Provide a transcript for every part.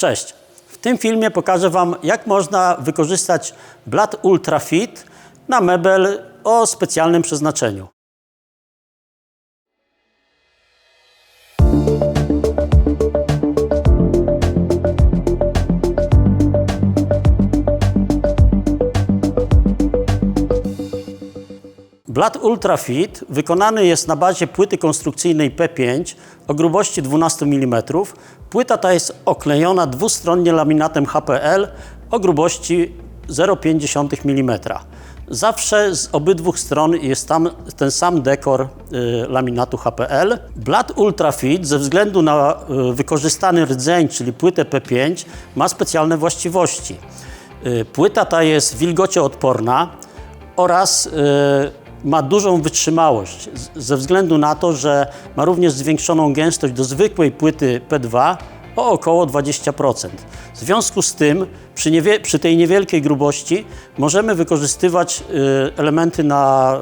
Cześć! W tym filmie pokażę Wam, jak można wykorzystać blat Ultra Fit na mebel o specjalnym przeznaczeniu. Blat Ultra Fit wykonany jest na bazie płyty konstrukcyjnej P5 o grubości 12 mm. Płyta ta jest oklejona dwustronnie laminatem HPL o grubości 0,5 mm. Zawsze z obydwu stron jest tam ten sam dekor y, laminatu HPL. Blat Ultra Fit ze względu na y, wykorzystany rdzeń, czyli płytę P5, ma specjalne właściwości. Y, płyta ta jest wilgocioodporna oraz y, ma dużą wytrzymałość ze względu na to, że ma również zwiększoną gęstość do zwykłej płyty P2 o około 20%. W związku z tym przy, niewie- przy tej niewielkiej grubości możemy wykorzystywać y, elementy na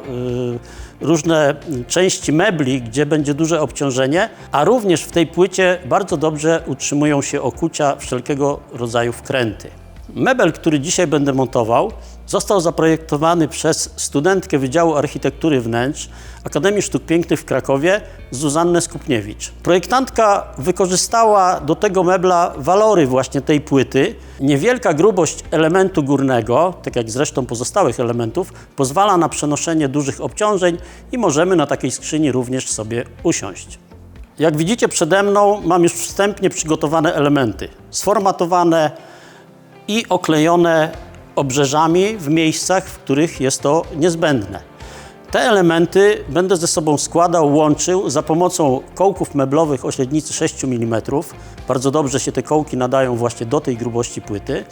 y, różne części mebli, gdzie będzie duże obciążenie, a również w tej płycie bardzo dobrze utrzymują się okucia wszelkiego rodzaju wkręty. Mebel, który dzisiaj będę montował, został zaprojektowany przez studentkę Wydziału Architektury Wnętrz Akademii Sztuk Pięknych w Krakowie Zuzannę Skupniewicz. Projektantka wykorzystała do tego mebla walory właśnie tej płyty. Niewielka grubość elementu górnego, tak jak zresztą pozostałych elementów, pozwala na przenoszenie dużych obciążeń i możemy na takiej skrzyni również sobie usiąść. Jak widzicie przede mną mam już wstępnie przygotowane elementy, sformatowane i oklejone obrzeżami w miejscach, w których jest to niezbędne. Te elementy będę ze sobą składał, łączył za pomocą kołków meblowych o średnicy 6 mm. Bardzo dobrze się te kołki nadają właśnie do tej grubości płyty.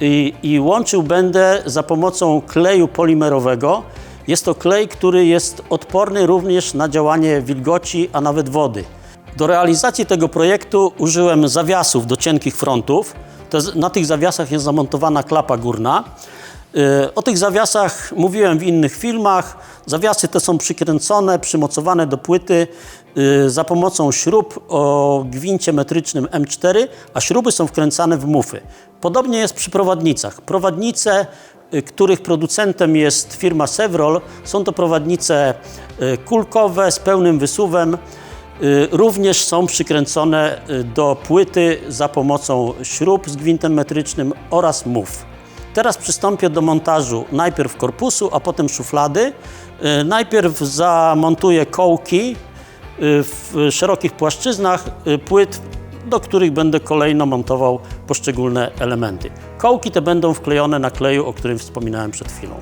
I, I łączył będę za pomocą kleju polimerowego. Jest to klej, który jest odporny również na działanie wilgoci, a nawet wody. Do realizacji tego projektu użyłem zawiasów do cienkich frontów. Na tych zawiasach jest zamontowana klapa górna. Yy, O tych zawiasach mówiłem w innych filmach. Zawiasy te są przykręcone, przymocowane do płyty yy, za pomocą śrub o gwincie metrycznym M4, a śruby są wkręcane w mufy. Podobnie jest przy prowadnicach. Prowadnice, yy, których producentem jest firma Sevrol, są to prowadnice kulkowe z pełnym wysuwem. Y, Również są przykręcone y, do płyty za pomocą śrub z gwintem metrycznym oraz mów. Teraz przystąpię do montażu najpierw korpusu, a potem szuflady. Y, Najpierw zamontuję kołki w szerokich płaszczyznach płyt, do których będę kolejno montował poszczególne elementy. Kołki te będą wklejone na kleju, o którym wspominałem przed chwilą.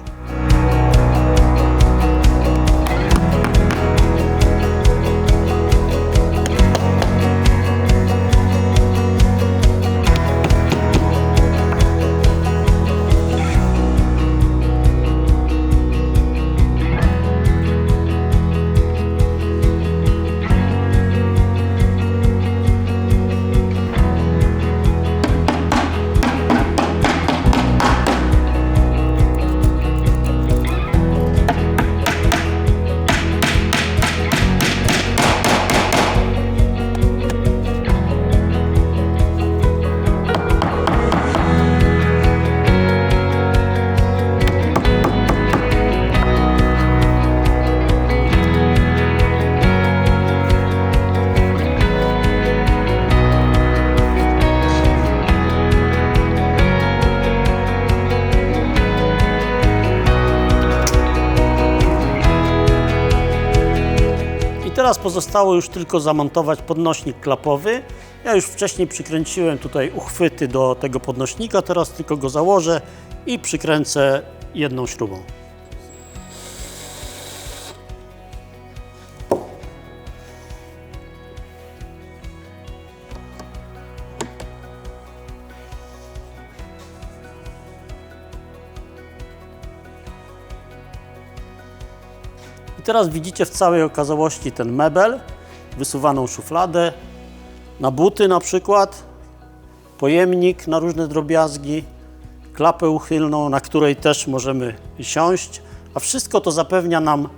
Teraz pozostało już tylko zamontować podnośnik klapowy. Ja już wcześniej przykręciłem tutaj uchwyty do tego podnośnika, teraz tylko go założę i przykręcę jedną śrubą. I teraz widzicie w całej okazałości ten mebel, wysuwaną szufladę, na buty na przykład, pojemnik na różne drobiazgi, klapę uchylną, na której też możemy siąść, a wszystko to zapewnia nam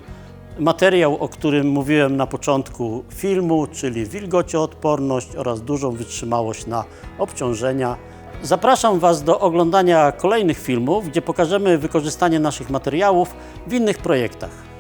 materiał, o którym mówiłem na początku filmu, czyli wilgocioodporność oraz dużą wytrzymałość na obciążenia. Zapraszam Was do oglądania kolejnych filmów, gdzie pokażemy wykorzystanie naszych materiałów w innych projektach.